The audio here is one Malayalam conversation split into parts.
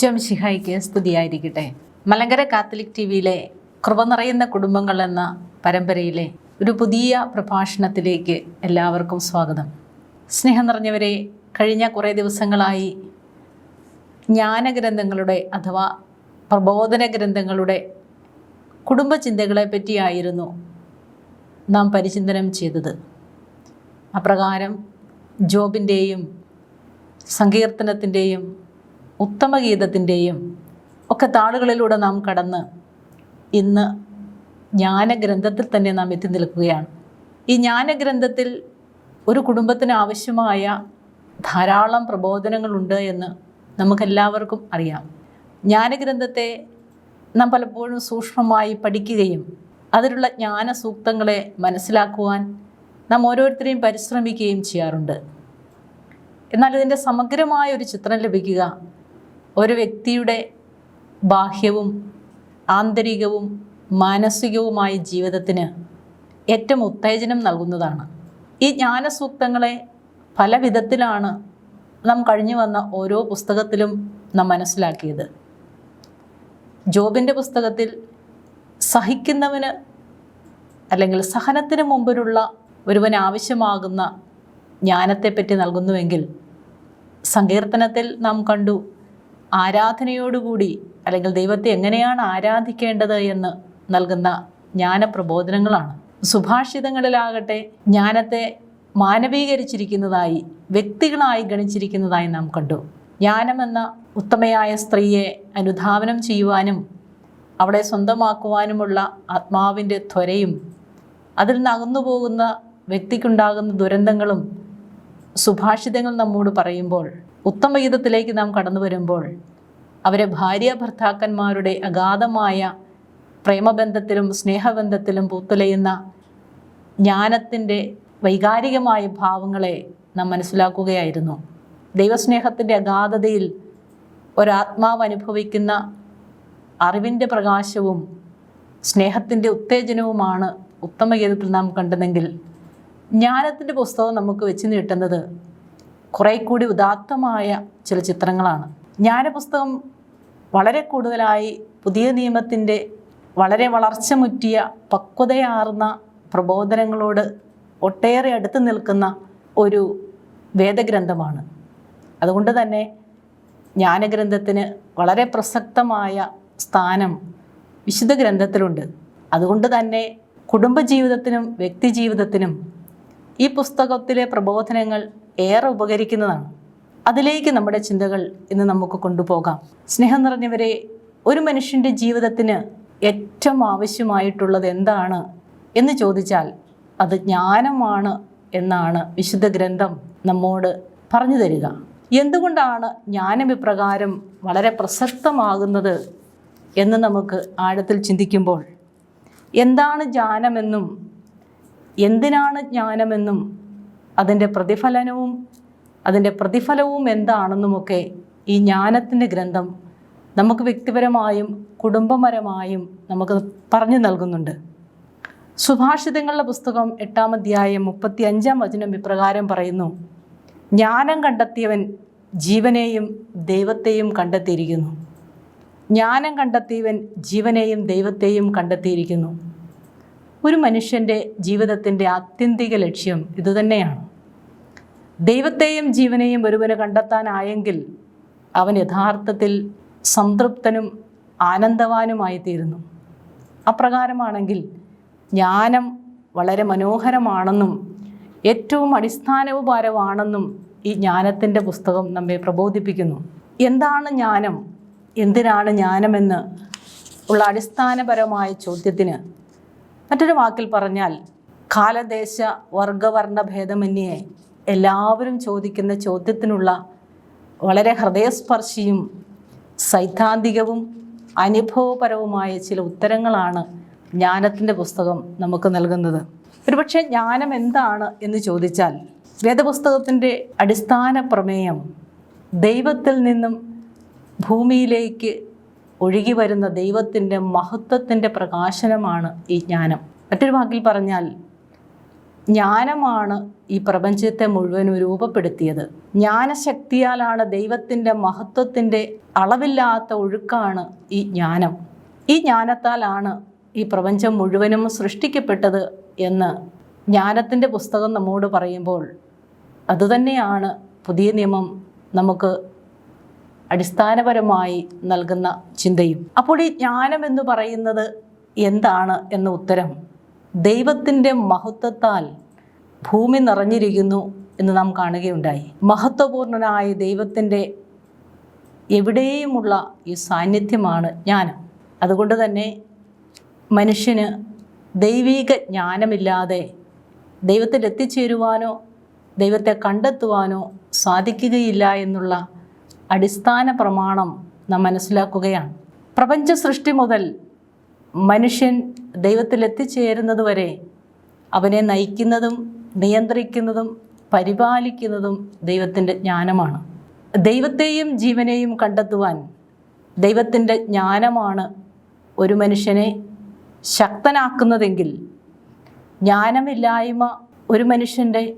വിശ്വം ശിഹായിക്ക് സ്തുതിയായിരിക്കട്ടെ. മലങ്കര കാത്തലിക് ടി വിയിലെ കൃപ നിറയുന്ന കുടുംബങ്ങൾ എന്ന പരമ്പരയിലെ ഒരു പുതിയ പ്രഭാഷണത്തിലേക്ക് എല്ലാവർക്കും സ്വാഗതം. സ്നേഹം നിറഞ്ഞവരെ കഴിഞ്ഞ കുറേ ദിവസങ്ങളായി ജ്ഞാനഗ്രന്ഥങ്ങളുടെ അഥവാ പ്രബോധന ഗ്രന്ഥങ്ങളുടെ കുടുംബചിന്തകളെ പറ്റിയായിരുന്നു നാം പരിചിന്തനം ചെയ്തത്. അപ്രകാരം ജോബിന്റെയും സങ്കീർത്തനത്തിന്റെയും ഉത്തമഗീതത്തിന്റെയും ഒക്കെ താളുകളിലൂടെ നാം കടന്ന് ഇന്ന് ജ്ഞാനഗ്രന്ഥത്തിൽ തന്നെ നാം എത്തി നിൽക്കുകയാണ്. ഈ ജ്ഞാനഗ്രന്ഥത്തിൽ ഒരു കുടുംബത്തിന് ആവശ്യമായ ധാരാളം പ്രബോധനങ്ങളുണ്ട് എന്ന് നമുക്കെല്ലാവർക്കും അറിയാം. ജ്ഞാനഗ്രന്ഥത്തെ നാം പലപ്പോഴും സൂക്ഷ്മമായി പഠിക്കുകയും അതിലുള്ള ജ്ഞാനസൂക്തങ്ങളെ മനസ്സിലാക്കുവാൻ നാം ഓരോരുത്തരെയും പരിശ്രമിക്കുകയും ചെയ്യാറുണ്ട്. എന്നാൽ ഇതിന്റെ സമഗ്രമായ ഒരു ചിത്രം ലഭിക്കുക ഒരു വ്യക്തിയുടെ ബാഹ്യവും ആന്തരികവും മാനസികവുമായ ജീവിതത്തിന് ഏറ്റവും ഉത്തേജനം നൽകുന്നതാണ്. ഈ ജ്ഞാനസൂക്തങ്ങളെ പല വിധത്തിലാണ് നാം കഴിഞ്ഞു വന്ന ഓരോ പുസ്തകത്തിലും നാം മനസ്സിലാക്കിയത്. ജോബിന്റെ പുസ്തകത്തിൽ സഹിക്കുന്നവന് അല്ലെങ്കിൽ സഹനത്തിന് മുമ്പിലുള്ള ഒരുവൻ ആവശ്യമാകുന്ന ജ്ഞാനത്തെപ്പറ്റി നൽകുന്നുവെങ്കിൽ സങ്കീർത്തനത്തിൽ നാം കണ്ടു ആരാധനയോടുകൂടി അല്ലെങ്കിൽ ദൈവത്തെ എങ്ങനെയാണ് ആരാധിക്കേണ്ടത് എന്ന് നൽകുന്ന ജ്ഞാനപ്രബോധനങ്ങളാണ്. സുഭാഷിതങ്ങളിലാകട്ടെ ജ്ഞാനത്തെ മാനവീകരിച്ചിരിക്കുന്നതായി വ്യക്തികളായി ഗണിച്ചിരിക്കുന്നതായി നാം കണ്ടു. ജ്ഞാനമെന്ന ഉത്തമയായ സ്ത്രീയെ അനുധാവനം ചെയ്യുവാനും അവളെ സ്വന്തമാക്കുവാനുമുള്ള ആത്മാവിന്റെ ത്വരയും അതിൽ നകന്നു പോകുന്ന വ്യക്തിക്കുണ്ടാകുന്ന ദുരന്തങ്ങളും സുഭാഷിതങ്ങൾ നമ്മോട് പറയുമ്പോൾ ഉത്തമഗീതത്തിലേക്ക് നാം കടന്നു വരുമ്പോൾ അവരെ ഭാര്യ ഭർത്താക്കന്മാരുടെ അഗാധമായ പ്രേമബന്ധത്തിലും സ്നേഹബന്ധത്തിലും പൂത്തുലയുന്ന ജ്ഞാനത്തിന്റെ വൈകാരികമായ ഭാവങ്ങളെ നാം മനസ്സിലാക്കുകയായിരുന്നു. ദൈവസ്നേഹത്തിന്റെ അഗാധതയിൽ ഒരാത്മാവ് അനുഭവിക്കുന്ന അറിവിന്റെ പ്രകാശവും സ്നേഹത്തിന്റെ ഉത്തേജനവുമാണ് ഉത്തമഗീതത്തിൽ നാം കണ്ടതെങ്കിൽ ജ്ഞാനത്തിന്റെ പുസ്തകം നമുക്ക് വെച്ച് നീട്ടുന്നത് കുറേ കൂടി ഉദാത്തമായ ചില ചിത്രങ്ങളാണ്. ജ്ഞാനപുസ്തകം വളരെ കൂടുതലായി പുതിയ നിയമത്തിന്റെ വളരെ വളർച്ച മുറ്റിയ പക്വതയാർന്ന പ്രബോധനങ്ങളോട് ഒട്ടേറെ അടുത്ത് നിൽക്കുന്ന ഒരു വേദഗ്രന്ഥമാണ്. അതുകൊണ്ട് തന്നെ ജ്ഞാനഗ്രന്ഥത്തിന് വളരെ പ്രസക്തമായ സ്ഥാനം വിശുദ്ധ ഗ്രന്ഥത്തിലുണ്ട്. അതുകൊണ്ട് തന്നെ കുടുംബജീവിതത്തിനും വ്യക്തിജീവിതത്തിനും ഈ പുസ്തകത്തിലെ പ്രബോധനങ്ങൾ ഏറെ ഉപകരിക്കുന്നതാണ്. അതിലേക്ക് നമ്മുടെ ചിന്തകൾ ഇന്ന് നമുക്ക് കൊണ്ടുപോകാം. സ്നേഹം നിറഞ്ഞവരെ ഒരു മനുഷ്യന്റെ ജീവിതത്തിന് ഏറ്റവും ആവശ്യമായിട്ടുള്ളത് എന്താണ് എന്ന് ചോദിച്ചാൽ അത് ജ്ഞാനമാണ് എന്നാണ് വിശുദ്ധ ഗ്രന്ഥം നമ്മോട് പറഞ്ഞു തരിക. എന്തുകൊണ്ടാണ് ജ്ഞാനം ഇപ്രകാരം വളരെ പ്രസക്തമാകുന്നത് എന്ന് നമുക്ക് ആഴത്തിൽ ചിന്തിക്കുമ്പോൾ എന്താണ് ജ്ഞാനമെന്നും എന്തിനാണ് ജ്ഞാനമെന്നും അതിന്റെ പ്രതിഫലനവും അതിന്റെ പ്രതിഫലവും എന്താണെന്നുമൊക്കെ ഈ ജ്ഞാനത്തിന്റെ ഗ്രന്ഥം നമുക്ക് വ്യക്തിപരമായും കുടുംബപരമായും നമുക്ക് പറഞ്ഞു നൽകുന്നുണ്ട്. സുഭാഷിതങ്ങളുടെ പുസ്തകം എട്ടാം അധ്യായം മുപ്പത്തി അഞ്ചാം വചനം ഇപ്രകാരം പറയുന്നു. ജ്ഞാനം കണ്ടെത്തിയവൻ ജീവനെയും ദൈവത്തെയും കണ്ടെത്തിയിരിക്കുന്നു. ജ്ഞാനം കണ്ടെത്തിയവൻ ജീവനെയും ദൈവത്തെയും കണ്ടെത്തിയിരിക്കുന്നു. ഒരു മനുഷ്യന്റെ ജീവിതത്തിന്റെ ആത്യന്തിക ലക്ഷ്യം ഇതുതന്നെയാണ്. ദൈവത്തെയും ജീവനെയും ഒരുവന് കണ്ടെത്താനായെങ്കിൽ അവൻ യഥാർത്ഥത്തിൽ സംതൃപ്തനും ആനന്ദവാനുമായി തീരുന്നു അപ്രകാരമാണെങ്കിൽ ജ്ഞാനം വളരെ മനോഹരമാണെന്നും ഏറ്റവും അടിസ്ഥാനവുപരമാണെന്നും ഈ ജ്ഞാനത്തിന്റെ പുസ്തകം നമ്മെ പ്രബോധിപ്പിക്കുന്നു. എന്താണ് ജ്ഞാനം? എന്തിനാണ് ജ്ഞാനമെന്ന് ഉള്ള അടിസ്ഥാനപരമായ ചോദ്യത്തിന് മറ്റൊരു വാക്കിൽ പറഞ്ഞാൽ കാലദേശ വർഗവർണ ഭേദമന്യേ എല്ലാവരും ചോദിക്കുന്ന ചോദ്യത്തിനുള്ള വളരെ ഹൃദയസ്പർശിയും സൈദ്ധാന്തികവും അനുഭവപരവുമായ ചില ഉത്തരങ്ങളാണ് ജ്ഞാനത്തിന്റെ പുസ്തകം നമുക്ക് നൽകുന്നത്. ഒരുപക്ഷെ ജ്ഞാനം എന്താണ് എന്ന് ചോദിച്ചാൽ വേദപുസ്തകത്തിന്റെ അടിസ്ഥാന പ്രമേയം ദൈവത്തിൽ നിന്നും ഭൂമിയിലേക്ക് ഒഴുകി വരുന്ന ദൈവത്തിന്റെ മഹത്വത്തിന്റെ പ്രകാശനമാണ് ഈ ജ്ഞാനം. മറ്റൊരു വാക്കിൽ പറഞ്ഞാൽ ജ്ഞാനമാണ് ഈ പ്രപഞ്ചത്തെ മുഴുവനും രൂപപ്പെടുത്തിയത്. ജ്ഞാനശക്തിയാലാണ് ദൈവത്തിന്റെ മഹത്വത്തിന്റെ അളവില്ലാത്ത ഒഴുക്കാണ് ഈ ജ്ഞാനം. ഈ ജ്ഞാനത്താലാണ് ഈ പ്രപഞ്ചം മുഴുവനും സൃഷ്ടിക്കപ്പെട്ടത് എന്ന് ജ്ഞാനത്തിന്റെ പുസ്തകം നമ്മോട് പറയുമ്പോൾ അതുതന്നെയാണ് പുതിയ നിയമം നമുക്ക് അടിസ്ഥാനപരമായി നൽകുന്ന ചിന്തയും. അപ്പോൾ ഈ ജ്ഞാനം എന്ന് പറയുന്നത് എന്താണ് എന്ന ഉത്തരം ദൈവത്തിന്റെ മഹത്വത്താൽ ഭൂമി നിറഞ്ഞിരിക്കുന്നു എന്ന് നാം കാണുകയുണ്ടായി. മഹത്വപൂർണനായ ദൈവത്തിന്റെ എവിടെയുമുള്ള ഈ സാന്നിധ്യമാണ് ജ്ഞാനം. അതുകൊണ്ട് തന്നെ മനുഷ്യന് ദൈവീക ജ്ഞാനമില്ലാതെ ദൈവത്തിൽ എത്തിച്ചേരുവാനോ ദൈവത്തെ കണ്ടെത്തുവാനോ സാധിക്കുകയില്ല എന്നുള്ള അടിസ്ഥാന പ്രമാണം നാം മനസ്സിലാക്കുകയാണ്. പ്രപഞ്ച സൃഷ്ടി മുതൽ മനുഷ്യൻ ദൈവത്തിൽ എത്തിച്ചേരുന്നത് വരെ അവനെ നയിക്കുന്നതും നിയന്ത്രിക്കുന്നതും പരിപാലിക്കുന്നതും ദൈവത്തിന്റെ ജ്ഞാനമാണ്. ദൈവത്തെയും ജീവനെയും കണ്ടെത്തുവാൻ ദൈവത്തിന്റെ ജ്ഞാനമാണ് ഒരു മനുഷ്യനെ ശക്തനാക്കുന്നതെങ്കിൽ ജ്ഞാനമില്ലായ്മ ഒരു മനുഷ്യന്റെ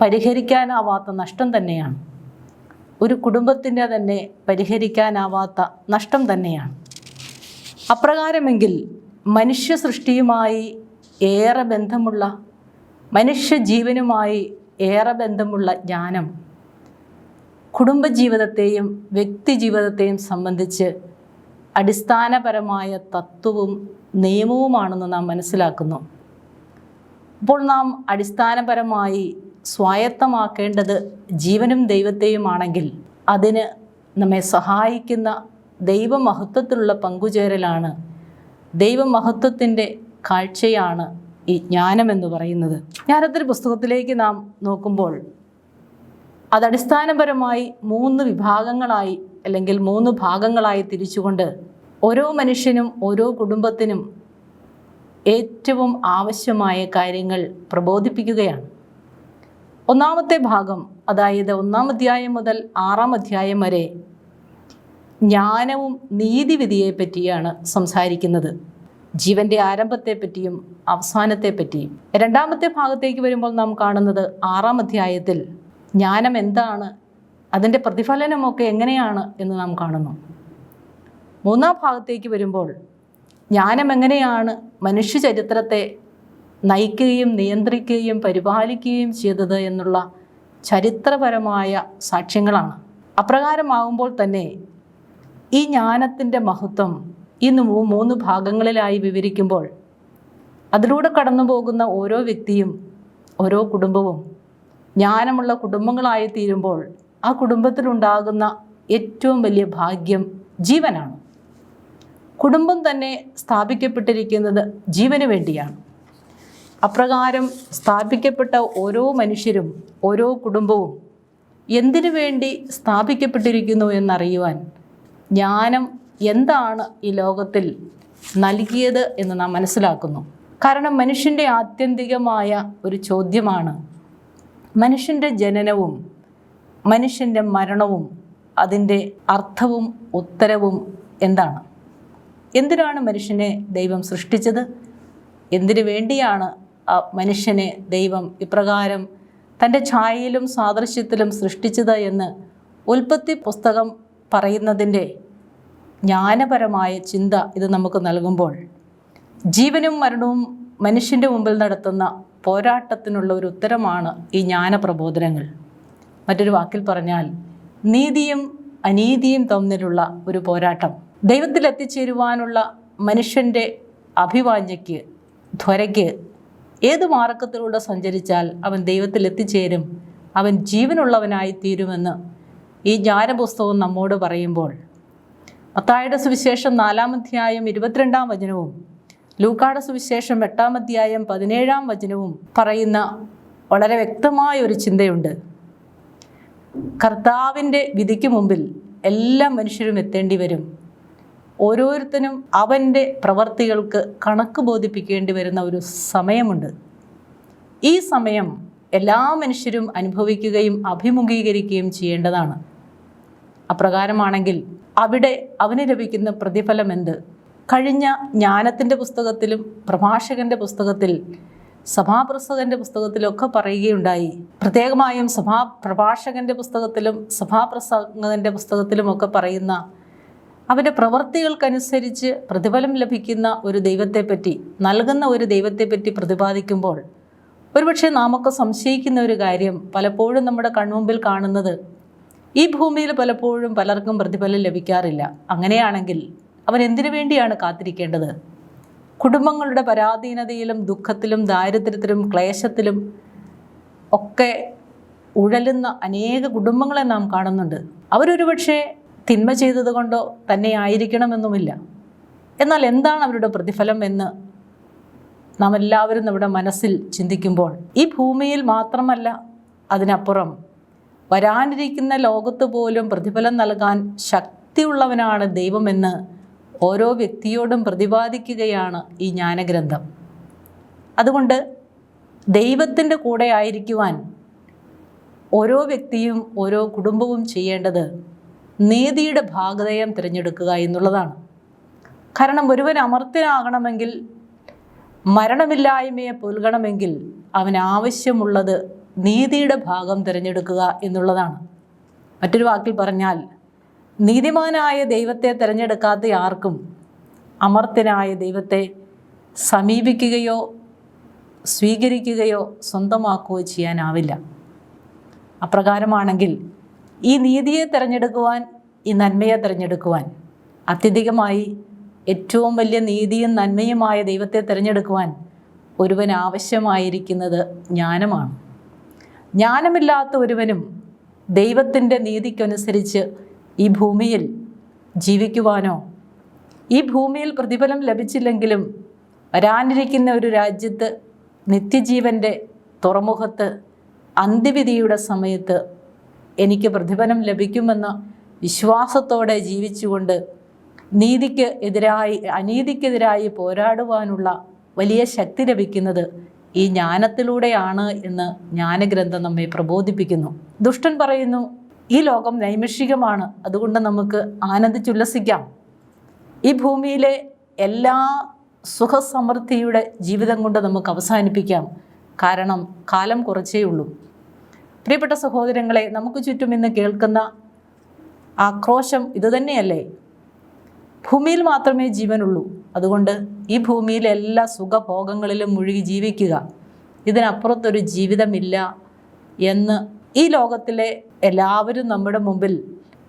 പരിഹരിക്കാനാവാത്ത നഷ്ടം തന്നെയാണ്. ഒരു കുടുംബത്തിന്റെ തന്നെ പരിഹരിക്കാനാവാത്ത നഷ്ടം തന്നെയാണ്. അപ്രകാരമെങ്കിൽ മനുഷ്യ സൃഷ്ടിയുമായി ഏറെ ബന്ധമുള്ള മനുഷ്യ ജീവനുമായി ഏറെ ബന്ധമുള്ള ജ്ഞാനം കുടുംബജീവിതത്തെയും വ്യക്തി ജീവിതത്തെയും സംബന്ധിച്ച് അടിസ്ഥാനപരമായ തത്വവും നിയമവുമാണെന്ന് നാം മനസ്സിലാക്കുന്നു. അപ്പോൾ നാം അടിസ്ഥാനപരമായി സ്വായത്തമാക്കേണ്ടത് ജീവനും ദൈവത്തെയുമാണെങ്കിൽ അതിന് നമ്മെ സഹായിക്കുന്ന ദൈവമഹത്വത്തിലുള്ള പങ്കുചേരലാണ് ദൈവമഹത്വത്തിന്റെ കാഴ്ചയാണ് ഈ ജ്ഞാനമെന്ന് പറയുന്നത്. ജ്ഞാനത്തിന്റെ പുസ്തകത്തിലേക്ക് നാം നോക്കുമ്പോൾ അതടിസ്ഥാനപരമായി മൂന്ന് വിഭാഗങ്ങളായി അല്ലെങ്കിൽ മൂന്ന് ഭാഗങ്ങളായി തിരിച്ചുകൊണ്ട് ഓരോ മനുഷ്യനും ഓരോ കുടുംബത്തിനും ഏറ്റവും ആവശ്യമായ കാര്യങ്ങൾ പ്രബോധിപ്പിക്കുകയാണ്. ഒന്നാമത്തെ ഭാഗം അതായത് ഒന്നാം അധ്യായം മുതൽ ആറാം അധ്യായം വരെ ജ്ഞാനവും നീതിവിധിയെ പറ്റിയാണ് സംസാരിക്കുന്നത്. ജീവന്റെ ആരംഭത്തെ പറ്റിയും അവസാനത്തെ പറ്റിയും രണ്ടാമത്തെ ഭാഗത്തേക്ക് വരുമ്പോൾ നാം കാണുന്നത് ആറാം അധ്യായത്തിൽ ജ്ഞാനം എന്താണ് അതിന്റെ പ്രതിഫലനമൊക്കെ എങ്ങനെയാണ് എന്ന് നാം കാണുന്നു. മൂന്നാം ഭാഗത്തേക്ക് വരുമ്പോൾ ജ്ഞാനം എങ്ങനെയാണ് മനുഷ്യ ചരിത്രത്തെ നയിക്കുകയും നിയന്ത്രിക്കുകയും പരിപാലിക്കുകയും ചെയ്തത് എന്നുള്ള ചരിത്രപരമായ സാക്ഷ്യങ്ങളാണ്. അപ്രകാരമാകുമ്പോൾ തന്നെ ഈ ജ്ഞാനത്തിന്റെ മഹത്വം ഈ മൂന്ന് ഭാഗങ്ങളിലായി വിവരിക്കുമ്പോൾ അതിലൂടെ കടന്നു പോകുന്ന ഓരോ വ്യക്തിയും ഓരോ കുടുംബവും ജ്ഞാനമുള്ള കുടുംബങ്ങളായി തീരുമ്പോൾ ആ കുടുംബത്തിലുണ്ടാകുന്ന ഏറ്റവും വലിയ ഭാഗ്യം ജീവനാണ്. കുടുംബം തന്നെ സ്ഥാപിക്കപ്പെട്ടിരിക്കുന്നത് ജീവന് വേണ്ടിയാണ്. അപ്രകാരം സ്ഥാപിക്കപ്പെട്ട ഓരോ മനുഷ്യരും ഓരോ കുടുംബവും എന്തിനു വേണ്ടി സ്ഥാപിക്കപ്പെട്ടിരിക്കുന്നു എന്നറിയുവാൻ ജ്ഞാനം എന്താണ് ഈ ലോകത്തിൽ നൽകിയത് എന്ന് നാം മനസ്സിലാക്കുന്നു. കാരണം മനുഷ്യന്റെ ആത്യന്തികമായ ഒരു ചോദ്യമാണ്. മനുഷ്യന്റെ ജനനവും മനുഷ്യന്റെ മരണവും അതിന്റെ അർത്ഥവും ഉത്തരവും എന്താണ്? എന്തിനാണ് മനുഷ്യനെ ദൈവം സൃഷ്ടിച്ചത്? എന്തിനു വേണ്ടിയാണ് ആ മനുഷ്യനെ ദൈവം ഇപ്രകാരം തന്റെ ഛായയിലും സാദൃശ്യത്തിലും സൃഷ്ടിച്ചത് എന്ന് ഉൽപ്പത്തി പുസ്തകം പറയുന്നതിന്റെ ജ്ഞാനപരമായ ചിന്ത ഇത് നമുക്ക് നൽകുമ്പോൾ ജീവനും മരണവും മനുഷ്യന്റെ മുമ്പിൽ നടത്തുന്ന പോരാട്ടത്തിനുള്ള ഒരു ഉത്തരമാണ് ഈ ജ്ഞാനപ്രബോധനങ്ങൾ. മറ്റൊരു വാക്കിൽ പറഞ്ഞാൽ നീതിയും അനീതിയും തമ്മിലുള്ള ഒരു പോരാട്ടം. ദൈവത്തിൽ എത്തിച്ചേരുവാനുള്ള മനുഷ്യന്റെ അഭിവാഞ്ഞയ്ക്ക് ധ്വരയ്ക്ക് ഏത് മാർഗത്തിലൂടെ സഞ്ചരിച്ചാൽ അവൻ ദൈവത്തിൽ എത്തിച്ചേരും അവൻ ജീവനുള്ളവനായി തീരുമെന്ന് ഈ ജ്ഞാനപുസ്തകം നമ്മോട് പറയുമ്പോൾ മത്തായുടെ സുവിശേഷം നാലാം അധ്യായം ഇരുപത്തിരണ്ടാം വചനവും ലൂക്കാട സുവിശേഷം എട്ടാം അധ്യായം പതിനേഴാം വചനവും പറയുന്ന വളരെ വ്യക്തമായ ഒരു ചിന്തയുണ്ട്. കർത്താവിന്റെ വിധിക്ക് മുമ്പിൽ എല്ലാ മനുഷ്യരും എത്തേണ്ടി വരും. ഓരോരുത്തരും അവന്റെ പ്രവർത്തികൾക്ക് കണക്ക് ബോധിപ്പിക്കേണ്ടി വരുന്ന ഒരു സമയമുണ്ട്. ഈ സമയം എല്ലാ മനുഷ്യരും അനുഭവിക്കുകയും അഭിമുഖീകരിക്കുകയും ചെയ്യേണ്ടതാണ്. അപ്രകാരമാണെങ്കിൽ അവിടെ അവന് ലഭിക്കുന്ന പ്രതിഫലം എന്ത്? കഴിഞ്ഞ ജ്ഞാനത്തിന്റെ പുസ്തകത്തിലും പ്രഭാഷകന്റെ പുസ്തകത്തിൽ സഭാപ്രസംഗന്റെ പുസ്തകത്തിലൊക്കെ പറയുകയുണ്ടായി. പ്രത്യേകമായും സഭാ പ്രഭാഷകന്റെ പുസ്തകത്തിലും സഭാപ്രസംഗന്റെ പുസ്തകത്തിലുമൊക്കെ പറയുന്ന അവന്റെ പ്രവൃത്തികൾക്കനുസരിച്ച് പ്രതിഫലം ലഭിക്കുന്ന ഒരു ദൈവത്തെപ്പറ്റി നൽകുന്ന ഒരു ദൈവത്തെപ്പറ്റി പ്രതിപാദിക്കുമ്പോൾ ഒരുപക്ഷെ നാമൊക്കെ സംശയിക്കുന്ന ഒരു കാര്യം പലപ്പോഴും നമ്മുടെ കൺമുമ്പിൽ കാണുന്നത് ഈ ഭൂമിയിൽ പലപ്പോഴും പലർക്കും പ്രതിഫലം ലഭിക്കാറില്ല. അങ്ങനെയാണെങ്കിൽ അവൻ എന്തിനു വേണ്ടിയാണ് കാത്തിരിക്കേണ്ടത്? കുടുംബങ്ങളുടെ പരാധീനതയിലും ദുഃഖത്തിലും ദാരിദ്ര്യത്തിലും ക്ലേശത്തിലും ഒക്കെ ഉഴലുന്ന അനേക കുടുംബങ്ങളെ നാം കാണുന്നുണ്ട്. അവരൊരുപക്ഷെ തിന്മ ചെയ്തതുകൊണ്ടോ തന്നെ ആയിരിക്കണമെന്നുമില്ല. എന്നാൽ എന്താണ് അവരുടെ പ്രതിഫലം എന്ന് നാം എല്ലാവരും നമ്മുടെ മനസ്സിൽ ചിന്തിക്കുമ്പോൾ ഈ ഭൂമിയിൽ മാത്രമല്ല അതിനപ്പുറം വരാനിരിക്കുന്ന ലോകത്ത് പോലും പ്രതിഫലം നൽകാൻ ശക്തിയുള്ളവനാണ് ദൈവമെന്ന് ഓരോ വ്യക്തിയോടും പ്രതിപാദിക്കുകയാണ് ഈ ജ്ഞാനഗ്രന്ഥം. അതുകൊണ്ട് ദൈവത്തിന്റെ കൂടെ ആയിരിക്കുവാൻ ഓരോ വ്യക്തിയും ഓരോ കുടുംബവും ചെയ്യേണ്ടത് നീതിയുടെ ഭാഗതയം തിരഞ്ഞെടുക്കുക എന്നുള്ളതാണ്. കാരണം ഒരുവൻ അമർത്യനാകണമെങ്കിൽ മരണമില്ലായ്മയെ പുൽകണമെങ്കിൽ അവന് ആവശ്യമുള്ളത് നീതിയുടെ ഭാഗം തിരഞ്ഞെടുക്കുക എന്നുള്ളതാണ്. മറ്റൊരു വാക്കിൽ പറഞ്ഞാൽ നീതിമാനായ ദൈവത്തെ തിരഞ്ഞെടുക്കാത്ത ആർക്കും അമർത്തനായ ദൈവത്തെ സമീപിക്കുകയോ സ്വീകരിക്കുകയോ സ്വന്തമാക്കുകയോ ചെയ്യാനാവില്ല. അപ്രകാരമാണെങ്കിൽ ഈ നീതിയെ തിരഞ്ഞെടുക്കുവാൻ ഈ നന്മയെ തിരഞ്ഞെടുക്കുവാൻ അത്യധികമായി ഏറ്റവും വലിയ നീതിയും നന്മയുമായ ദൈവത്തെ തിരഞ്ഞെടുക്കുവാൻ ഒരുവൻ ആവശ്യമായിരിക്കുന്നത് ജ്ഞാനമാണ്. ജ്ഞാനമില്ലാത്ത ഒരുവനും ദൈവത്തിന്റെ നീതിക്കനുസരിച്ച് ഈ ഭൂമിയിൽ ജീവിക്കുവാനോ ഈ ഭൂമിയിൽ പ്രതിഫലം ലഭിച്ചില്ലെങ്കിലും വരാനിരിക്കുന്ന ഒരു രാജ്യത്ത് നിത്യജീവന്റെ തുറമുഖത്ത് അന്ത്യവിധിയുടെ സമയത്ത് എനിക്ക് പ്രതിഫലം ലഭിക്കുമെന്ന വിശ്വാസത്തോടെ ജീവിച്ചുകൊണ്ട് നീതിക്ക് എതിരായി അനീതിക്കെതിരായി പോരാടുവാനുള്ള വലിയ ശക്തി ലഭിക്കുന്നത് ഈ ജ്ഞാനത്തിലൂടെയാണ് എന്ന് ജ്ഞാനഗ്രന്ഥം നമ്മെ പ്രബോധിപ്പിക്കുന്നു. ദുഷ്ടൻ പറയുന്നു ഈ ലോകം നൈമിഷികമാണ് അതുകൊണ്ട് നമുക്ക് ആനന്ദിച്ചുല്ലസിക്കാം. ഈ ഭൂമിയിലെ എല്ലാ സുഖസമൃദ്ധിയുടെ ജീവിതം കൊണ്ട് നമുക്ക് അവസാനിപ്പിക്കാം. കാരണം കാലം കുറച്ചേ ഉള്ളൂ. പ്രിയപ്പെട്ട സഹോദരങ്ങളെ നമുക്ക് ചുറ്റും ഇന്ന് കേൾക്കുന്ന ആക്രോശം ഇതുതന്നെയല്ലേ? ഭൂമിയിൽ മാത്രമേ ജീവനുള്ളൂ. അതുകൊണ്ട് ഈ ഭൂമിയിലെ എല്ലാ സുഖഭോഗങ്ങളിലും മുഴുകി ജീവിക്കുക. ഇതിനപ്പുറത്തൊരു ജീവിതമില്ല എന്ന് ഈ ലോകത്തിലെ എല്ലാവരും നമ്മുടെ മുമ്പിൽ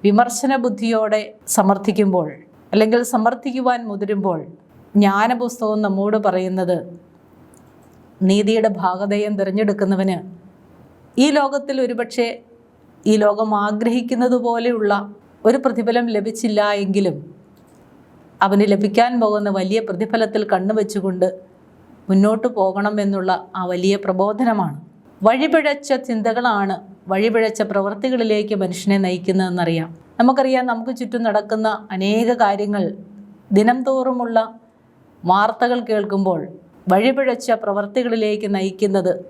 വിമർശന ബുദ്ധിയോടെ സമർത്ഥിക്കുമ്പോൾ അല്ലെങ്കിൽ സമർത്ഥിക്കുവാൻ മുതിരുമ്പോൾ ജ്ഞാനപുസ്തകം നമ്മോട് പറയുന്നത് നീതിയുടെ ഭാഗതയം തിരഞ്ഞെടുക്കുന്നവന് ഈ ലോകത്തിൽ ഒരുപക്ഷെ ഈ ലോകം ആഗ്രഹിക്കുന്നത് പോലെയുള്ള ഒരു പ്രതിഫലം ലഭിച്ചില്ല എങ്കിലും അവന് ലഭിക്കാൻ പോകുന്ന വലിയ പ്രതിഫലത്തിൽ കണ്ണുവെച്ചുകൊണ്ട് മുന്നോട്ട് പോകണമെന്നുള്ള ആ വലിയ പ്രബോധനമാണ്. വഴിപിഴച്ച ചിന്തകളാണ് വഴിപിഴച്ച പ്രവൃത്തികളിലേക്ക് മനുഷ്യനെ നയിക്കുന്നതെന്നറിയാം. നമുക്കറിയാം നമുക്ക് ചുറ്റും നടക്കുന്ന അനേക കാര്യങ്ങൾ ദിനംതോറുമുള്ള വാർത്തകൾ കേൾക്കുമ്പോൾ വഴിപിഴച്ച പ്രവൃത്തികളിലേക്ക് നയിക്കുന്നത്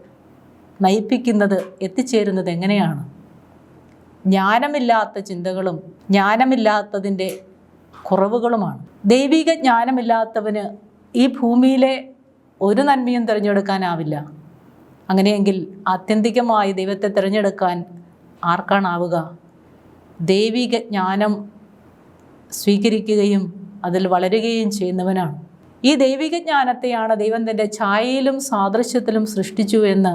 നയിപ്പിക്കുന്നത് എത്തിച്ചേരുന്നത് എങ്ങനെയാണ്? ജ്ഞാനമില്ലാത്ത ചിന്തകളും ജ്ഞാനമില്ലാത്തതിന്റെ കുറവുകളുമാണ്. ദൈവിക ജ്ഞാനമില്ലാത്തവന് ഈ ഭൂമിയിലെ ഒരു നന്മയും തിരഞ്ഞെടുക്കാനാവില്ല. അങ്ങനെയെങ്കിൽ ആത്യന്തികമായി ദൈവത്തെ തിരഞ്ഞെടുക്കാൻ ആർക്കാണാവുക? ദൈവിക ജ്ഞാനം സ്വീകരിക്കുകയും അതിൽ വളരുകയും ചെയ്യുന്നവനാണ്. ഈ ദൈവിക ജ്ഞാനത്തെയാണ് ദൈവം തന്റെ ഛായയിലും സാദൃശ്യത്തിലും സൃഷ്ടിച്ചു എന്ന്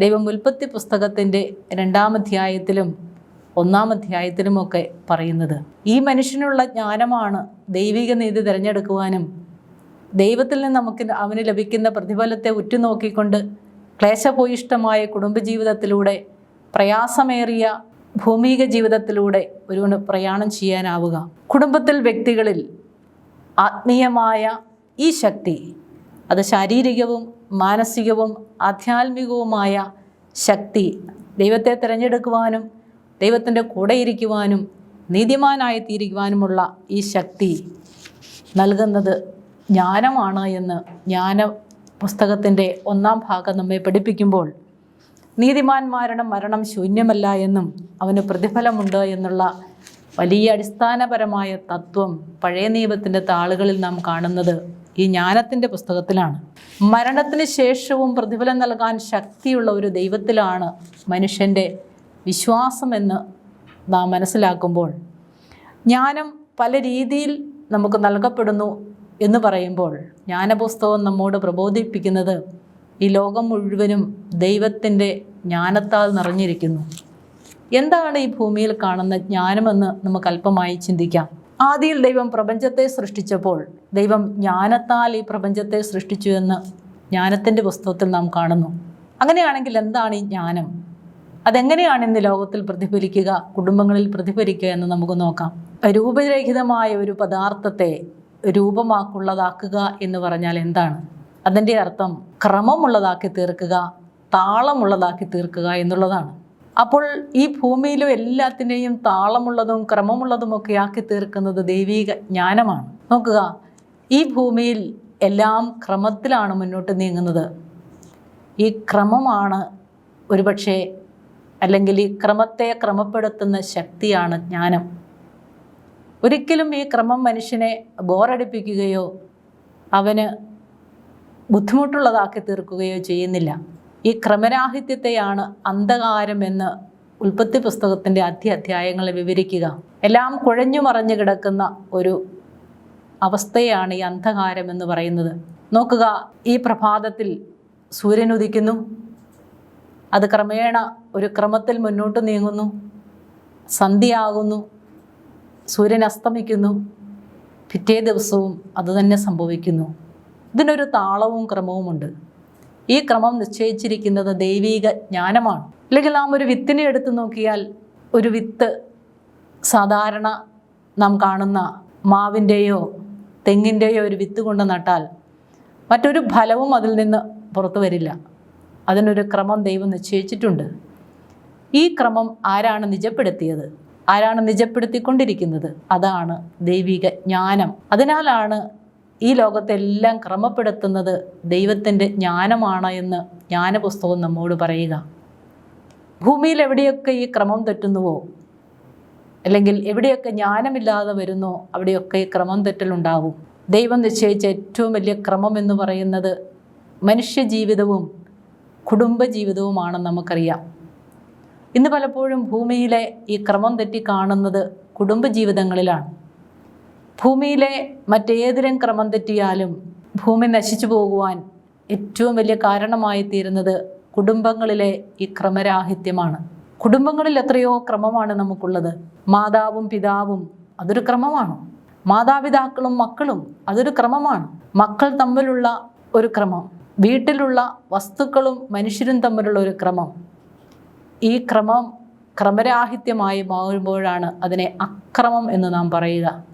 ദൈവം ഉൽപ്പത്തി പുസ്തകത്തിന്റെ രണ്ടാം അധ്യായത്തിലും ഒന്നാം അധ്യായത്തിലുമൊക്കെ പറയുന്നത്. ഈ മനുഷ്യനുള്ള ജ്ഞാനമാണ് ദൈവിക നീതി തിരഞ്ഞെടുക്കുവാനും ദൈവത്തിൽ നിന്ന് നമുക്ക് അവന് ലഭിക്കുന്ന പ്രതിഫലത്തെ ഉറ്റുനോക്കിക്കൊണ്ട് ക്ലേശഭൂയിഷ്ടമായ കുടുംബജീവിതത്തിലൂടെ പ്രയാസമേറിയ ഭൂമിക ജീവിതത്തിലൂടെ ഒരുവന് പ്രയാണം ചെയ്യാനാവുക. കുടുംബത്തിൽ വ്യക്തികളിൽ ആത്മീയമായ ഈ ശക്തി അത് ശാരീരികവും മാനസികവും ആധ്യാത്മികവുമായ ശക്തി ദൈവത്തെ തിരഞ്ഞെടുക്കുവാനും ദൈവത്തിന്റെ കൂടെ ഇരിക്കുവാനും നീതിമാനായി തീരുവാനുമുള്ള ഈ ശക്തി നൽകുന്നത് ജ്ഞാനമാണ് എന്ന് ജ്ഞാന പുസ്തകത്തിന്റെ ഒന്നാം ഭാഗം നമ്മെ പഠിപ്പിക്കുമ്പോൾ നീതിമാന്മാരുടെ മരണം ശൂന്യമല്ല എന്നും അവന് പ്രതിഫലമുണ്ട് എന്നുള്ള വലിയ അടിസ്ഥാനപരമായ തത്വം പഴയ നിയമത്തിന്റെ താളുകളിൽ നാം കാണുന്നത് ഈ ജ്ഞാനത്തിന്റെ പുസ്തകത്തിലാണ്. മരണത്തിന് ശേഷവും പ്രതിഫലം നൽകാൻ ശക്തിയുള്ള ഒരു ദൈവത്തിലാണ് മനുഷ്യന്റെ വിശ്വാസമെന്ന് നാം മനസ്സിലാക്കുമ്പോൾ ജ്ഞാനം പല രീതിയിൽ നമുക്ക് നൽകപ്പെടുന്നു എന്ന് പറയുമ്പോൾ ജ്ഞാനപുസ്തകം നമ്മോട് പ്രബോധിപ്പിക്കുന്നത് ഈ ലോകം മുഴുവനും ദൈവത്തിന്റെ ജ്ഞാനത്താൽ നിറഞ്ഞിരിക്കുന്നു. എന്താണ് ഈ ഭൂമിയിൽ കാണുന്ന ജ്ഞാനമെന്ന് നമുക്ക് അല്പമായി ചിന്തിക്കാം. ആദിയിൽ ദൈവം പ്രപഞ്ചത്തെ സൃഷ്ടിച്ചപ്പോൾ ദൈവം ജ്ഞാനത്താൽ ഈ പ്രപഞ്ചത്തെ സൃഷ്ടിച്ചു എന്ന് ജ്ഞാനത്തിന്റെ പുസ്തകത്തിൽ നാം കാണുന്നു. അങ്ങനെയാണെങ്കിൽ എന്താണ് ഈ ജ്ഞാനം? അതെങ്ങനെയാണ് ഇന്ന് ലോകത്തിൽ പ്രതിഫലിക്കുക കുടുംബങ്ങളിൽ പ്രതിഫലിക്കുക എന്ന് നമുക്ക് നോക്കാം. രൂപരഹിതമായ ഒരു പദാർത്ഥത്തെ രൂപമാക്കുള്ളതാക്കുക എന്ന് പറഞ്ഞാൽ എന്താണ്? അതിന്റെ അർത്ഥം ക്രമമുള്ളതാക്കി തീർക്കുക താളമുള്ളതാക്കി തീർക്കുക എന്നുള്ളതാണ്. അപ്പോൾ ഈ ഭൂമിയിലും എല്ലാത്തിനെയും താളമുള്ളതും ക്രമമുള്ളതും ഒക്കെ ആക്കി തീർക്കുന്നത് ദൈവീക ജ്ഞാനമാണ്. നോക്കുക ഈ ഭൂമിയിൽ എല്ലാം ക്രമത്തിലാണ് മുന്നോട്ട് നീങ്ങുന്നത്. ഈ ക്രമമാണ് ഒരുപക്ഷെ അല്ലെങ്കിൽ ഈ ക്രമത്തെ ക്രമപ്പെടുത്തുന്ന ശക്തിയാണ് ജ്ഞാനം. ഒരിക്കലും ഈ ക്രമം മനുഷ്യനെ ബോറടിപ്പിക്കുകയോ അവന് ബുദ്ധിമുട്ടുള്ളതാക്കി തീർക്കുകയോ ചെയ്യുന്നില്ല. ഈ ക്രമരാഹിത്യത്തെയാണ് അന്ധകാരം എന്ന് ഉൽപ്പത്തി പുസ്തകത്തിന്റെ അധ്യ അധ്യായങ്ങളെ വിവരിക്കുക. എല്ലാം കുഴഞ്ഞു മറഞ്ഞു കിടക്കുന്ന ഒരു അവസ്ഥയാണ് ഈ അന്ധകാരം എന്ന് പറയുന്നത്. നോക്കുക ഈ പ്രഭാതത്തിൽ സൂര്യൻ ഉദിക്കുന്നു അത് ക്രമേണ ഒരു ക്രമത്തിൽ മുന്നോട്ട് നീങ്ങുന്നു. സന്ധ്യയാകുന്നു. സൂര്യൻ അസ്തമിക്കുന്നു. പിറ്റേ ദിവസവും അതുതന്നെ സംഭവിക്കുന്നു. ഇതിനൊരു താളവും ക്രമവുമുണ്ട്. ഈ ക്രമം നിശ്ചയിച്ചിരിക്കുന്നത് ദൈവീക ജ്ഞാനമാണ്. അല്ലെങ്കിൽ നാം ഒരു വിത്തിനെ എടുത്തു നോക്കിയാൽ ഒരു വിത്ത് സാധാരണ നാം കാണുന്ന മാവിന്റെയോ തെങ്ങിന്റെയോ ഒരു വിത്ത് കൊണ്ട് നട്ടാൽ മറ്റൊരു ഫലവും അതിൽ നിന്ന് പുറത്തു വരില്ല. അതിനൊരു ക്രമം ദൈവം നിശ്ചയിച്ചിട്ടുണ്ട്. ഈ ക്രമം ആരാണ് നിജപ്പെടുത്തിയത്? ആരാണ് നിജപ്പെടുത്തിക്കൊണ്ടിരിക്കുന്നത്? അതാണ് ദൈവിക ജ്ഞാനം. അതിനാലാണ് ഈ ലോകത്തെല്ലാം ക്രമപ്പെടുത്തുന്നത് ദൈവത്തിന്റെ ജ്ഞാനമാണ് എന്ന് ജ്ഞാനപുസ്തകം നമ്മോട് പറയുക. ഭൂമിയിൽ എവിടെയൊക്കെ ഈ ക്രമം തെറ്റുന്നുവോ? അല്ലെങ്കിൽ എവിടെയൊക്കെ ജ്ഞാനമില്ലാതെ വരുന്നോ അവിടെയൊക്കെ ഈ ക്രമം തെറ്റലുണ്ടാവും ദൈവം നിശ്ചയിച്ച ഏറ്റവും വലിയ ക്രമം എന്ന് പറയുന്നത് മനുഷ്യജീവിതവും കുടുംബജീവിതവുമാണെന്ന് നമുക്കറിയാം. ഇന്ന് പലപ്പോഴും ഭൂമിയിലെ ഈ ക്രമം തെറ്റി കാണുന്നത് കുടുംബജീവിതങ്ങളിലാണ്. ഭൂമിയിലെ മറ്റേതിലും ക്രമം തെറ്റിയാലും ഭൂമി നശിച്ചു പോകുവാൻ ഏറ്റവും വലിയ കാരണമായി തീരുന്നത് കുടുംബങ്ങളിലെ ഈ ക്രമരാഹിത്യമാണ്. കുടുംബങ്ങളിൽ എത്രയോ ക്രമമാണ് നമുക്കുള്ളത്. മാതാവും പിതാവും അതൊരു ക്രമമാണ്. മാതാപിതാക്കളും മക്കളും അതൊരു ക്രമമാണ്. മക്കൾ തമ്മിലുള്ള ഒരു ക്രമം. വീട്ടിലുള്ള വസ്തുക്കളും മനുഷ്യരും തമ്മിലുള്ള ഒരു ക്രമം. ഈ ക്രമം ക്രമരാഹിത്യമായി മാറുമ്പോഴാണ് അതിനെ അക്രമം എന്ന് നാം പറയുക.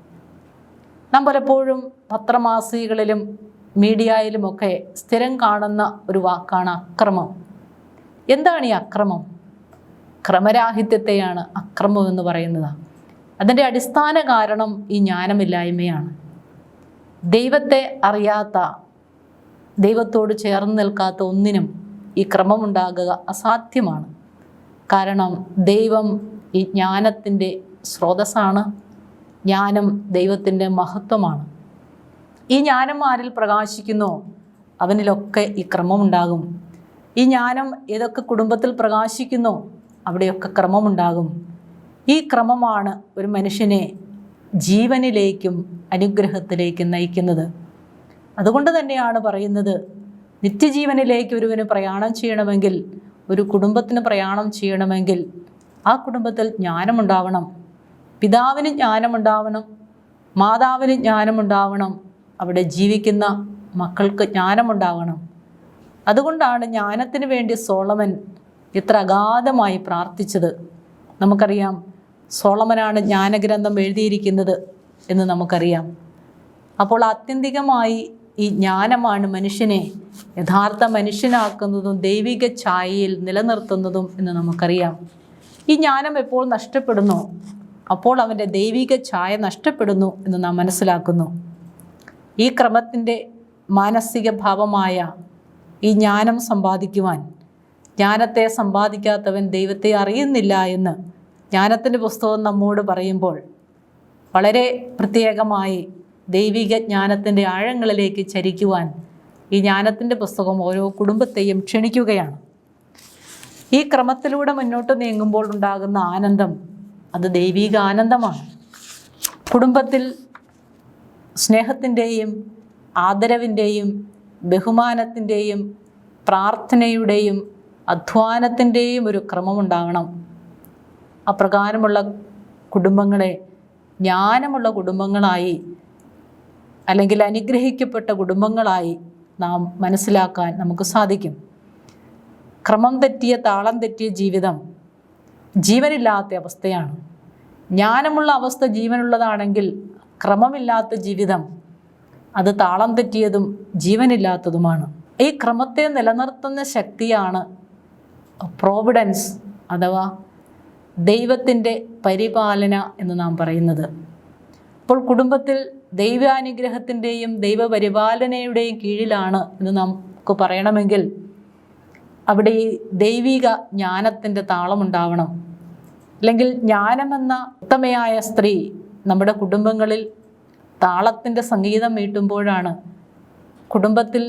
നാം പലപ്പോഴും പത്രമാസികകളിലും മീഡിയയിലുമൊക്കെ സ്ഥിരം കാണുന്ന ഒരു വാക്കാണ് അക്രമം. എന്താണ് ഈ അക്രമം? ക്രമരാഹിത്യത്തെയാണ് അക്രമം എന്ന് പറയുന്നത്. അതിന്റെ അടിസ്ഥാന കാരണം ഈ ജ്ഞാനമില്ലായ്മയാണ്. ദൈവത്തെ അറിയാത്ത ദൈവത്തോട് ചേർന്ന് നിൽക്കാത്ത ഒന്നിനും ഈ ക്രമമുണ്ടാകുക അസാധ്യമാണ്. കാരണം ദൈവം ഈ ജ്ഞാനത്തിന്റെ സ്രോതസ്സാണ്. ജ്ഞാനം ദൈവത്തിന്റെ മഹത്വമാണ്. ഈ ജ്ഞാനം ആരിൽ പ്രകാശിക്കുന്നോ അവനിലൊക്കെ ഈ ക്രമമുണ്ടാകും. ഈ ജ്ഞാനം ഏതൊക്കെ കുടുംബത്തിൽ പ്രകാശിക്കുന്നു അവിടെയൊക്കെ ക്രമമുണ്ടാകും. ഈ ക്രമമാണ് ഒരു മനുഷ്യനെ ജീവനിലേക്കും അനുഗ്രഹത്തിലേക്കും നയിക്കുന്നത്. അതുകൊണ്ട് തന്നെയാണ് പറയുന്നത് നിത്യജീവനിലേക്ക് ഒരുവന് പ്രയാണം ചെയ്യണമെങ്കിൽ ഒരു കുടുംബത്തിന് പ്രയാണം ചെയ്യണമെങ്കിൽ ആ കുടുംബത്തിൽ ജ്ഞാനമുണ്ടാവണം. പിതാവിന് ജ്ഞാനമുണ്ടാവണം മാതാവിന് ജ്ഞാനമുണ്ടാവണം അവിടെ ജീവിക്കുന്ന മക്കൾക്ക് ജ്ഞാനമുണ്ടാവണം. അതുകൊണ്ടാണ് ജ്ഞാനത്തിന് വേണ്ടി സോളമൻ ഇത്ര അഗാധമായി പ്രാർത്ഥിച്ചത്. നമുക്കറിയാം സോളമനാണ് ജ്ഞാനഗ്രന്ഥം എഴുതിയിരിക്കുന്നത് എന്ന് നമുക്കറിയാം. അപ്പോൾ ആത്യന്തികമായി ഈ ജ്ഞാനമാണ് മനുഷ്യനെ യഥാർത്ഥ മനുഷ്യനാക്കുന്നതും ദൈവിക ഛായയിൽ നിലനിർത്തുന്നതും എന്ന് നമുക്കറിയാം. ഈ ജ്ഞാനം എപ്പോൾ നഷ്ടപ്പെടുന്നു? അപ്പോൾ അവന്റെ ദൈവിക ഛായ നഷ്ടപ്പെടുന്നു എന്ന് നാം മനസ്സിലാക്കുന്നു. ഈ ക്രമത്തിന്റെ മാനസിക ഭാവമായ ഈ ജ്ഞാനം സമ്പാദിക്കുവാൻ ജ്ഞാനത്തെ സമ്പാദിക്കാത്തവൻ ദൈവത്തെ അറിയുന്നില്ല എന്ന് ജ്ഞാനത്തിന്റെ പുസ്തകം നമ്മോട് പറയുമ്പോൾ വളരെ പ്രത്യേകമായി ദൈവിക ജ്ഞാനത്തിന്റെ ആഴങ്ങളിലേക്ക് ചരിക്കുവാൻ ഈ ജ്ഞാനത്തിന്റെ പുസ്തകം ഓരോ കുടുംബത്തെയും ക്ഷണിക്കുകയാണ്. ഈ ക്രമത്തിലൂടെ മുന്നോട്ട് നീങ്ങുമ്പോൾ ഉണ്ടാകുന്ന ആനന്ദം അത് ദൈവിക ആനന്ദമാണ്. കുടുംബത്തിൽ സ്നേഹത്തിന്റെയും ആദരവിന്റെയും ബഹുമാനത്തിന്റെയും പ്രാർത്ഥനയുടെയും അധ്വാനത്തിന്റെയും ഒരു ക്രമമുണ്ടാകണം. അപ്രകാരമുള്ള കുടുംബങ്ങളെ ജ്ഞാനമുള്ള കുടുംബങ്ങളായി അല്ലെങ്കിൽ അനുഗ്രഹിക്കപ്പെട്ട കുടുംബങ്ങളായി നാം മനസ്സിലാക്കാൻ നമുക്ക് സാധിക്കും. ക്രമം തെറ്റിയ താളം തെറ്റിയ ജീവിതം ജീവനില്ലാത്ത അവസ്ഥയാണ്. ജ്ഞാനമുള്ള അവസ്ഥ ജീവനുള്ളതാണെങ്കിൽ ക്രമമില്ലാത്ത ജീവിതം അത് താളം തെറ്റിയതും ജീവനില്ലാത്തതുമാണ്. ഈ ക്രമത്തെ നിലനിർത്തുന്ന ശക്തിയാണ് പ്രോവിഡൻസ് അഥവാ ദൈവത്തിന്റെ പരിപാലന എന്ന് നാം പറയുന്നത്. അപ്പോൾ കുടുംബത്തിൽ ദൈവാനുഗ്രഹത്തിന്റെയും ദൈവപരിപാലനയുടെയും കീഴിലാണ് എന്ന് നമുക്ക് പറയണമെങ്കിൽ അവിടെ ഈ ദൈവിക ജ്ഞാനത്തിന്റെ താളമുണ്ടാവണം അല്ലെങ്കിൽ ജ്ഞാനമെന്ന ഉത്തമയായ സ്ത്രീ നമ്മുടെ കുടുംബങ്ങളിൽ താളത്തിന്റെ സംഗീതം മീട്ടുമ്പോഴാണ് കുടുംബത്തിൽ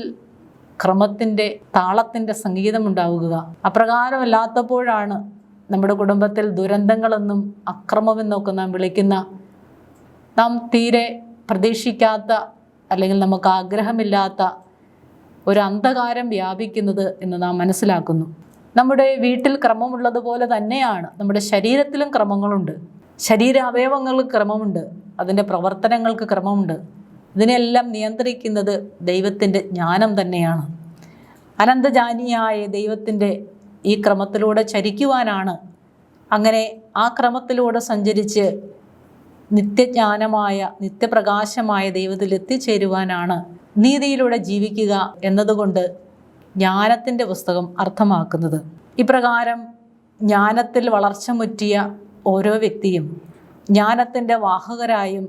ക്രമത്തിന്റെ താളത്തിന്റെ സംഗീതം ഉണ്ടാവുക. അപ്രകാരമല്ലാത്തപ്പോഴാണ് നമ്മുടെ കുടുംബത്തിൽ ദുരന്തങ്ങളെന്നും അക്രമമെന്നൊക്കെ നാം വിളിക്കുന്ന നാം തീരെ പ്രതീക്ഷിക്കാത്ത അല്ലെങ്കിൽ നമുക്ക് ആഗ്രഹമില്ലാത്ത ഒരു അന്ധകാരം വ്യാപിക്കുന്നത് എന്ന് നാം മനസ്സിലാക്കുന്നു. നമ്മുടെ വീട്ടിൽ ക്രമമുള്ളതുപോലെ തന്നെയാണ്. നമ്മുടെ ശരീരത്തിലും ക്രമങ്ങളുണ്ട്. ശരീര അവയവങ്ങൾക്ക് ക്രമമുണ്ട്. അതിന്റെ പ്രവർത്തനങ്ങൾക്ക് ക്രമമുണ്ട്. ഇതിനെല്ലാം നിയന്ത്രിക്കുന്നത് ദൈവത്തിന്റെ ജ്ഞാനം തന്നെയാണ്. അനന്തജാനിയായ ദൈവത്തിന്റെ ഈ ക്രമത്തിലൂടെ ചരിക്കുവാനാണ് അങ്ങനെ ആ ക്രമത്തിലൂടെ സഞ്ചരിച്ച് നിത്യജ്ഞാനമായ നിത്യപ്രകാശമായ ദൈവത്തിൽ എത്തിച്ചേരുവാനാണ് നീതിയിലൂടെ ജീവിക്കുക എന്നതുകൊണ്ട് ജ്ഞാനത്തിന്റെ പുസ്തകം അർത്ഥമാക്കുന്നത്. ഇപ്രകാരം ജ്ഞാനത്തിൽ വളർച്ച മുറ്റിയ ഓരോ വ്യക്തിയും ജ്ഞാനത്തിന്റെ വാഹകരായും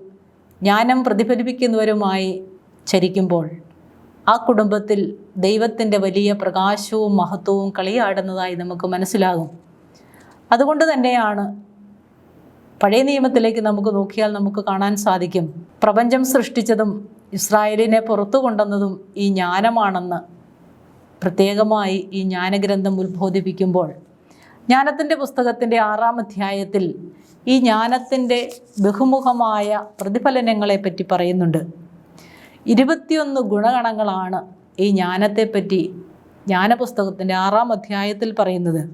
ജ്ഞാനം പ്രതിഫലിപ്പിക്കുന്നവരുമായി ചരിക്കുമ്പോൾ ആ കുടുംബത്തിൽ ദൈവത്തിന്റെ വലിയ പ്രകാശവും മഹത്വവും കളിയാടുന്നതായി നമുക്ക് മനസ്സിലാകും. അതുകൊണ്ട് തന്നെയാണ് പഴയ നിയമത്തിലേക്ക് നമുക്ക് നോക്കിയാൽ നമുക്ക് കാണാൻ സാധിക്കും. പ്രപഞ്ചം സൃഷ്ടിച്ചതും ഇസ്രായേലിനെ പുറത്തു കൊണ്ടുവന്നതും ഈ ജ്ഞാനമാണെന്ന് പ്രത്യേകമായി ഈ ജ്ഞാനഗ്രന്ഥം ഉത്ബോധിപ്പിക്കുമ്പോൾ. ജ്ഞാനത്തിന്റെ പുസ്തകത്തിന്റെ ആറാം അധ്യായത്തിൽ ഈ ജ്ഞാനത്തിന്റെ ബഹുമുഖമായ പ്രതിഫലനങ്ങളെപ്പറ്റി പറയുന്നുണ്ട്. ഇരുപത്തിയൊന്ന് ഗുണഗണങ്ങളാണ് ഈ ജ്ഞാനത്തെപ്പറ്റി ജ്ഞാനപുസ്തകത്തിന്റെ ആറാം അധ്യായത്തിൽ പറയുന്നത്.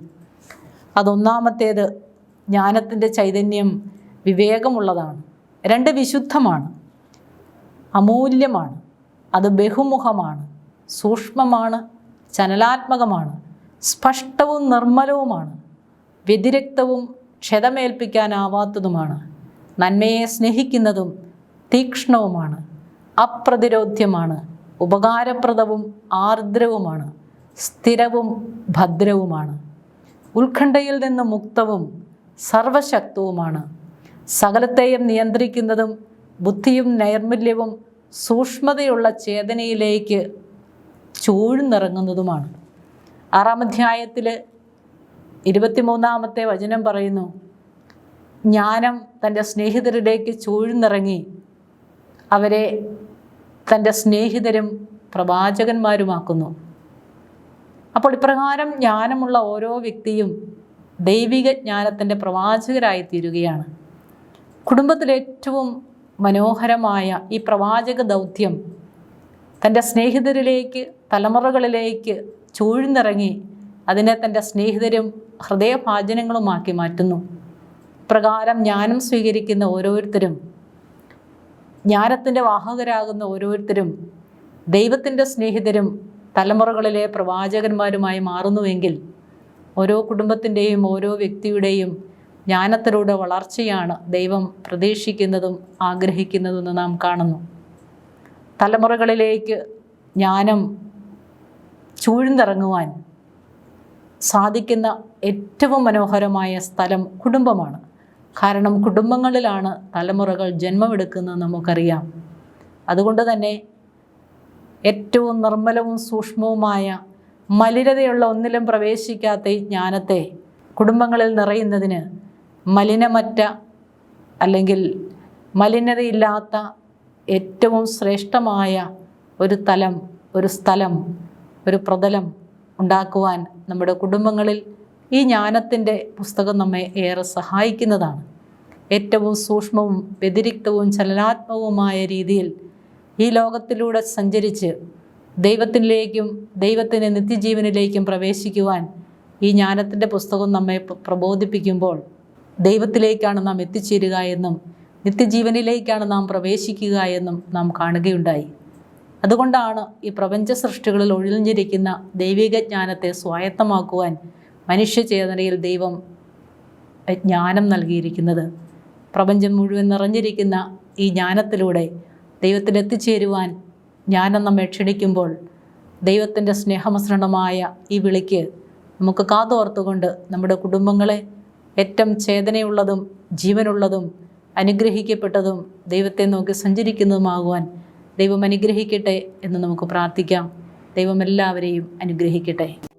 അതൊന്നാമത്തേത് ജ്ഞാനത്തിന്റെ ചൈതന്യം വിവേകമുള്ളതാണ്. രണ്ട് വിശുദ്ധമാണ്. അമൂല്യമാണ്. അത് ബഹുമുഖമാണ്. സൂക്ഷ്മമാണ്. ചനലാത്മകമാണ് സ്പഷ്ടവും നിർമ്മലവുമാണ്. വ്യതിരക്തവും ക്ഷതമേൽപ്പിക്കാനാവാത്തതുമാണ്. നന്മയെ സ്നേഹിക്കുന്നതും തീക്ഷ്ണവുമാണ്. അപ്രതിരോധ്യമാണ്. ഉപകാരപ്രദവും ആർദ്രവുമാണ്. സ്ഥിരവും ഭദ്രവുമാണ്. ഉത്കണ്ഠയിൽ നിന്ന് മുക്തവും സർവശക്തവുമാണ്. സകലത്തെയും നിയന്ത്രിക്കുന്നതും ബുദ്ധിയും നൈർമല്യവും സൂക്ഷ്മതയുള്ള ചേതനയിലേക്ക് ചൂഴ്ന്നിറങ്ങുന്നതുമാണ്. ആറാം അധ്യായത്തിൽ ഇരുപത്തിമൂന്നാമത്തെ വചനം പറയുന്നു ജ്ഞാനം തന്റെ സ്നേഹിതരിലേക്ക് ചൂഴ്ന്നിറങ്ങി അവരെ തന്റെ സ്നേഹിതരും പ്രവാചകന്മാരുമാക്കുന്നു. അപ്പോൾ ഇപ്രകാരം ജ്ഞാനമുള്ള ഓരോ വ്യക്തിയും ദൈവിക ജ്ഞാനത്തിന്റെ പ്രവാചകരായി തീരുകയാണ് കുടുംബത്തിലെ ഏറ്റവും മനോഹരമായ ഈ പ്രവാചക ദൗത്യം തന്റെ സ്നേഹിതരിലേക്ക് തലമുറകളിലേക്ക് ചൂഴ്ന്നിറങ്ങി അതിനെ തന്റെ സ്നേഹിതരും ഹൃദയഭാചനങ്ങളുമാക്കി മാറ്റുന്നു. പ്രകാരം ജ്ഞാനം സ്വീകരിക്കുന്ന ഓരോരുത്തരും ജ്ഞാനത്തിന്റെ വാഹകരാകുന്ന ഓരോരുത്തരും ദൈവത്തിന്റെ സ്നേഹിതരും തലമുറകളിലെ പ്രവാചകന്മാരുമായി മാറുന്നുവെങ്കിൽ ഓരോ കുടുംബത്തിന്റെയും ഓരോ വ്യക്തിയുടെയും ജ്ഞാനത്തിലൂടെ വളർച്ചയാണ് ദൈവം പ്രതീക്ഷിക്കുന്നതും ആഗ്രഹിക്കുന്നതും നാം കാണുന്നു. തലമുറകളിലേക്ക് ജ്ഞാനം ചൂഴ്ന്നിറങ്ങുവാൻ സാധിക്കുന്ന ഏറ്റവും മനോഹരമായ സ്ഥലം കുടുംബമാണ്. കാരണം കുടുംബങ്ങളിലാണ് തലമുറകൾ ജന്മമെടുക്കുന്നത് നമുക്കറിയാം. അതുകൊണ്ട് തന്നെ ഏറ്റവും നിർമ്മലവും സൂക്ഷ്മവുമായ മലിനതയുള്ള ഒന്നിലും പ്രവേശിക്കാത്ത ഈ ജ്ഞാനത്തെ കുടുംബങ്ങളിൽ നിറയുന്നതിന് മലിനമറ്റ അല്ലെങ്കിൽ മലിനതയില്ലാത്ത ഏറ്റവും ശ്രേഷ്ഠമായ ഒരു തലം ഒരു സ്ഥലം ഒരു പ്രതലം ഉണ്ടാക്കുവാൻ നമ്മുടെ കുടുംബങ്ങളിൽ ഈ ജ്ഞാനത്തിന്റെ പുസ്തകം നമ്മെ ഏറെ സഹായിക്കുന്നതാണ്. ഏറ്റവും സൂക്ഷ്മവും വ്യതിരിക്തവും ചലനാത്മകവുമായ രീതിയിൽ ഈ ലോകത്തിലൂടെ സഞ്ചരിച്ച് ദൈവത്തിലേക്കും ദൈവത്തിന്റെ നിത്യജീവനിലേക്കും പ്രവേശിക്കുവാൻ ഈ ജ്ഞാനത്തിന്റെ പുസ്തകം നമ്മെ പ്ര- പ്രബോധിപ്പിക്കുമ്പോൾ ദൈവത്തിലേക്കാണ് നാം എത്തിച്ചേരുക എന്നും നിത്യജീവനിലേക്കാണ് നാം പ്രവേശിക്കുക എന്നും നാം കാണുകയുണ്ടായി. അതുകൊണ്ടാണ് ഈ പ്രപഞ്ച സൃഷ്ടികളിൽ ഒഴിഞ്ഞിരിക്കുന്ന ദൈവിക ജ്ഞാനത്തെ സ്വായത്തമാക്കുവാൻ മനുഷ്യചേതനയിൽ ദൈവം ജ്ഞാനം നൽകിയിരിക്കുന്നത്. പ്രപഞ്ചം മുഴുവൻ നിറഞ്ഞിരിക്കുന്ന ഈ ജ്ഞാനത്തിലൂടെ ദൈവത്തിൽ എത്തിച്ചേരുവാൻ ജ്ഞാനം നമ്മെ ക്ഷണിക്കുമ്പോൾ ദൈവത്തിന്റെ സ്നേഹമസൃണമായ ഈ വിളിക്ക് നമുക്ക് കാതോർത്തുകൊണ്ട് നമ്മുടെ കുടുംബങ്ങളെ ഏറ്റവും ചേതനയുള്ളതും ജീവനുള്ളതും അനുഗ്രഹിക്കപ്പെട്ടതും ദൈവത്തെ നോക്കി സഞ്ചരിക്കുന്നതുമാകുവാൻ ദൈവം അനുഗ്രഹിക്കട്ടെ എന്ന് നമുക്ക് പ്രാർത്ഥിക്കാം. ദൈവം എല്ലാവരെയും അനുഗ്രഹിക്കട്ടെ.